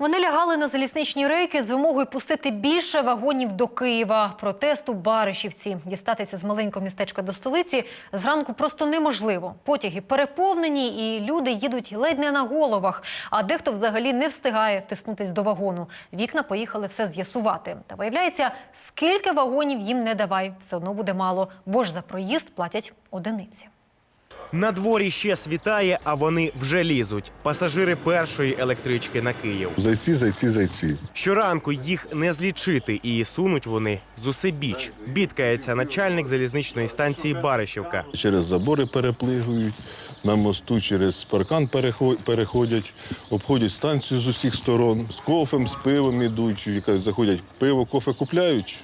Вони лягали на залізничні рейки з вимогою пустити більше вагонів до Києва. Протест у Баришівці. Дістатися з маленького містечка до столиці зранку просто неможливо. Потяги переповнені, і люди їдуть ледь не на головах. А дехто взагалі не встигає втиснутись до вагону. Вікна поїхали все з'ясувати. Та виявляється, скільки вагонів їм не давай, все одно буде мало, бо ж за проїзд платять одиниці. На дворі ще світає, а вони вже лізуть. Пасажири першої електрички на Київ. Зайці, зайці, зайці. Щоранку їх не злічити, і сунуть вони з усебіч. Бідкається начальник залізничної станції Баришівка. Через забори переплигують, на мосту через паркан перехо- переходять, обходять станцію з усіх сторон. З кофем, з пивом ідуть, заходять пиво, кофе купляють,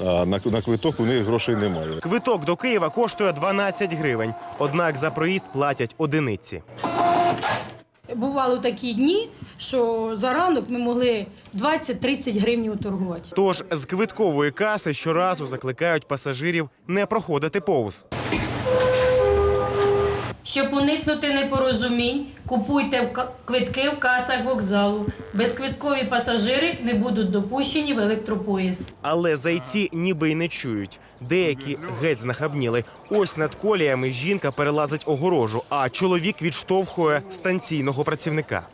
а на, на квиток у них грошей немає. Квиток до Києва коштує 12 гривень, однак за проїзд платять одиниці. Бували такі дні, що за ранок ми могли 20-30 гривень уторгувати. Тож з квиткової каси щоразу закликають пасажирів не проходити повз. Щоб уникнути непорозумінь, купуйте квитки в касах вокзалу. Безквиткові пасажири не будуть допущені в електропоїзд. Але зайці ніби й не чують. Деякі геть знахабніли. Ось над коліями жінка перелазить огорожу, а чоловік відштовхує станційного працівника.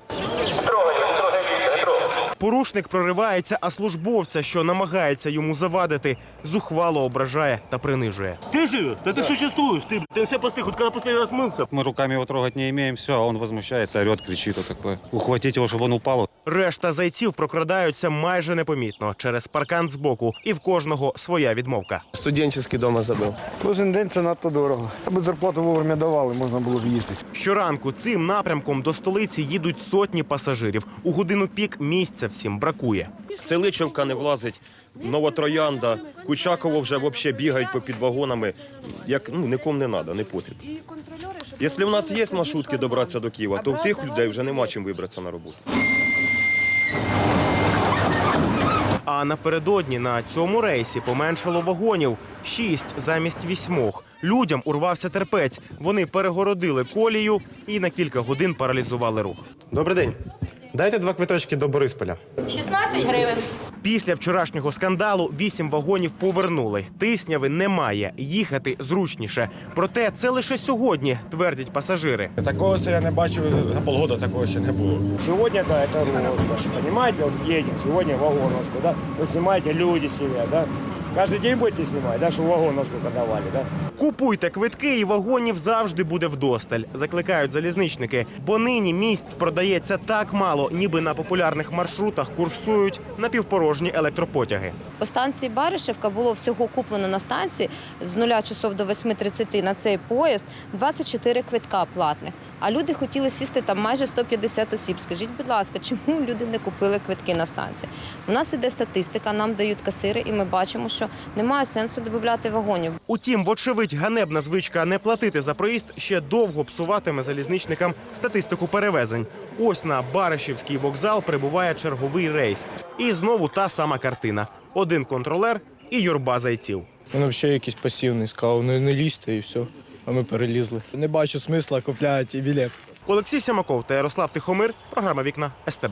Порушник проривається, а службовця, що намагається йому завадити, зухвало ображає та принижує. Ты же, да ты существуешь, ты, ты все посты, хоть когда последний раз мылся. Мы руками его трогать не имеем, все, а он возмущается, орет, кричит вот такое. Ухватить его, чтобы он упал. Решта зайців прокрадаються майже непомітно через паркан збоку, і в кожного своя відмовка. Студенческий дома забыл. Кожен день це надто дорого. Аби зарплату вовремя давали, можна було б їздити. Щоранку цим напрямком до столиці їдуть сотні пасажирів. У годину пік місця всім бракує. Селичевка не влазить, Новотроянда, Кучаково вже взагалі бігають по під вагонами. Як ну нікому не треба, не потрібно. Якщо в нас є маршрутки добратися до Києва, то в тих людей вже нема чим вибратися на роботу. А напередодні на цьому рейсі поменшало вагонів шість замість вісьмох. Людям урвався терпець. Вони перегородили колію і на кілька годин паралізували рух. Добрий день. Дайте два квиточки до Борисполя. 16 гривень. Після вчорашнього скандалу вісім вагонів повернули. Тисняви немає. Їхати зручніше. Проте це лише сьогодні, твердять пасажири. Такого я не бачив за полгода, такого ще не було. Сьогодні, да, это роскошь, понимаете, вот едем, сегодня вагоновскую, да, вы снимаете, люди сидят, да, каждый день будете снимать, да, что вагоновскую давали, да. Купуйте квитки, і вагонів завжди буде вдосталь. Закликають залізничники. Бо нині місць продається так мало, ніби на популярних маршрутах курсують напівпорожні електропотяги. По станції Баришевка було всього куплено на станції з 0 часов до 8.30 на цей поїзд 24 квитка платних. А люди хотіли сісти там майже 150 осіб. Скажіть, будь ласка, чому люди не купили квитки на станції? У нас іде статистика, нам дають касири, і ми бачимо, що немає сенсу додати вагонів. Утім, вочевидь, ганебна звичка не платити за проїзд ще довго псуватиме залізничникам статистику перевезень. Ось на Баришівський вокзал прибуває черговий рейс. І знову та сама картина: один контролер і юрба зайців. Він взагалі якийсь пасивний, сказав, не, не лізьте і все. А ми перелізли. Не бачу смисла, купляють і білет. Олексій Сямаков та Ярослав Тихомир. Програма Вікна СТБ.